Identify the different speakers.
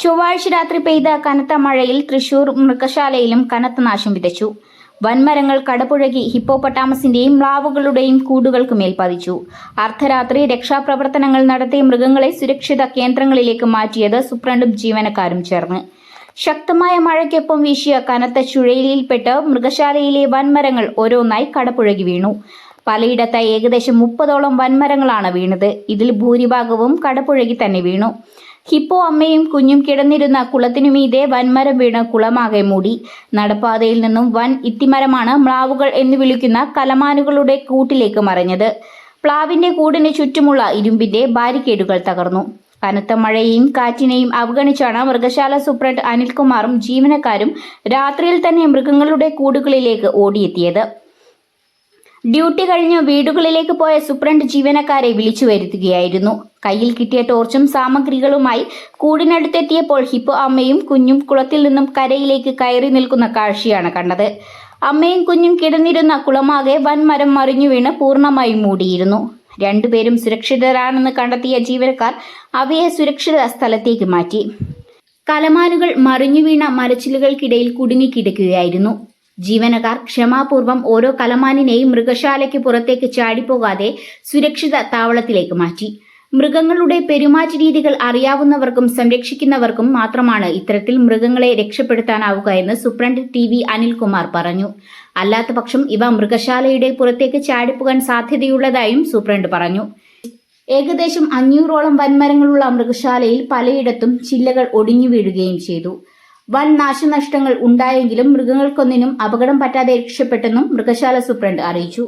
Speaker 1: ചൊവ്വാഴ്ച രാത്രി പെയ്ത കനത്ത മഴയിൽ തൃശൂർ മൃഗശാലയിലും കനത്ത നാശം വിതച്ചു. വൻമരങ്ങൾ കടപുഴകി ഹിപ്പോപൊട്ടാമസിന്റെയും മ്ലാവുകളുടെയും കൂടുകൾക്ക് മേൽ പതിച്ചു. അർദ്ധരാത്രി രക്ഷാപ്രവർത്തനങ്ങൾ നടത്തി മൃഗങ്ങളെ സുരക്ഷിത കേന്ദ്രങ്ങളിലേക്ക് മാറ്റിയത് സൂപ്രണ്ടും ജീവനക്കാരും ചേർന്ന്. ശക്തമായ മഴയ്ക്കൊപ്പം വീശിയ കനത്ത ചുഴലിയിൽപ്പെട്ട് മൃഗശാലയിലെ വൻമരങ്ങൾ ഓരോന്നായി കടപുഴകി വീണു. പലയിടത്തായി ഏകദേശം മുപ്പതോളം വൻമരങ്ങളാണ് വീണത്. ഇതിൽ ഭൂരിഭാഗവും കടപുഴകി തന്നെ വീണു. ഹിപ്പോ അമ്മയും കുഞ്ഞും കിടന്നിരുന്ന കുളത്തിനു മീതെ വൻമരം വീണ് കുളമാകെ മൂടി. നടപ്പാതയിൽ നിന്നും വൻ ഇത്തിമരമാണ് മ്ലാവുകൾ എന്ന് വിളിക്കുന്ന കലമാനുകളുടെ കൂട്ടിലേക്ക് മറഞ്ഞത്. പ്ലാവിന്റെ കൂടിന് ചുറ്റുമുള്ള ഇരുമ്പിന്റെ ബാരിക്കേഡുകൾ തകർന്നു. കനത്ത മഴയെയും കാറ്റിനെയും അവഗണിച്ചാണ് മൃഗശാല സൂപ്രണ്ട് അനിൽകുമാറും ജീവനക്കാരും രാത്രിയിൽ തന്നെ മൃഗങ്ങളുടെ കൂടുകളിലേക്ക് ഓടിയെത്തിയത്. ഡ്യൂട്ടി കഴിഞ്ഞ് വീടുകളിലേക്ക് പോയ സൂപ്രണ്ട് ജീവനക്കാരെ വിളിച്ചു വരുത്തുകയായിരുന്നു. കയ്യിൽ കിട്ടിയ ടോർച്ചും സാമഗ്രികളുമായി കൂടിനടുത്തെത്തിയപ്പോൾ ഹിപ്പോ അമ്മയും കുഞ്ഞും കുളത്തിൽ നിന്നും കരയിലേക്ക് കയറി നിൽക്കുന്ന കാഴ്ചയാണ് കണ്ടത്. അമ്മയും കുഞ്ഞും കിടന്നിരുന്ന കുളമാകെ വൻമരം മറിഞ്ഞു വീണ് പൂർണമായും മൂടിയിരുന്നു. രണ്ടുപേരും സുരക്ഷിതരാണെന്ന് കണ്ടെത്തിയ ജീവനക്കാർ അവയെ സുരക്ഷിത സ്ഥലത്തേക്ക് മാറ്റി. കലമാനുകൾ മറിഞ്ഞു വീണ മരച്ചിലുകൾക്കിടയിൽ കുടുങ്ങിക്കിടക്കുകയായിരുന്നു ജീവനക്കാർ ക്ഷമാപൂർവം ഓരോ കലമാനിനെയും മൃഗശാലയ്ക്ക് പുറത്തേക്ക് ചാടിപ്പോകാതെ സുരക്ഷിത താവളത്തിലേക്ക് മാറ്റി. മൃഗങ്ങളുടെ പെരുമാറ്റ രീതികൾ അറിയാവുന്നവർക്കും സംരക്ഷിക്കുന്നവർക്കും മാത്രമാണ് ഇത്തരത്തിൽ മൃഗങ്ങളെ രക്ഷപ്പെടുത്താനാവുക എന്ന് സൂപ്രണ്ട് ടി വി അനിൽകുമാർ പറഞ്ഞു. അല്ലാത്തപക്ഷം ഇവ മൃഗശാലയുടെ പുറത്തേക്ക് ചാടിപ്പോകാൻ സാധ്യതയുള്ളതായും സൂപ്രണ്ട് പറഞ്ഞു. ഏകദേശം അഞ്ഞൂറോളം വൻമരങ്ങളുള്ള മൃഗശാലയിൽ പലയിടത്തും ചില്ലകൾ ഒടിഞ്ഞു വീഴുകയും ചെയ്തു. വൻ നാശനഷ്ടങ്ങൾ ഉണ്ടായെങ്കിലും മൃഗങ്ങൾക്കൊന്നിനും അപകടം പറ്റാതെ രക്ഷപ്പെട്ടെന്നും മൃഗശാല സൂപ്രണ്ട് അറിയിച്ചു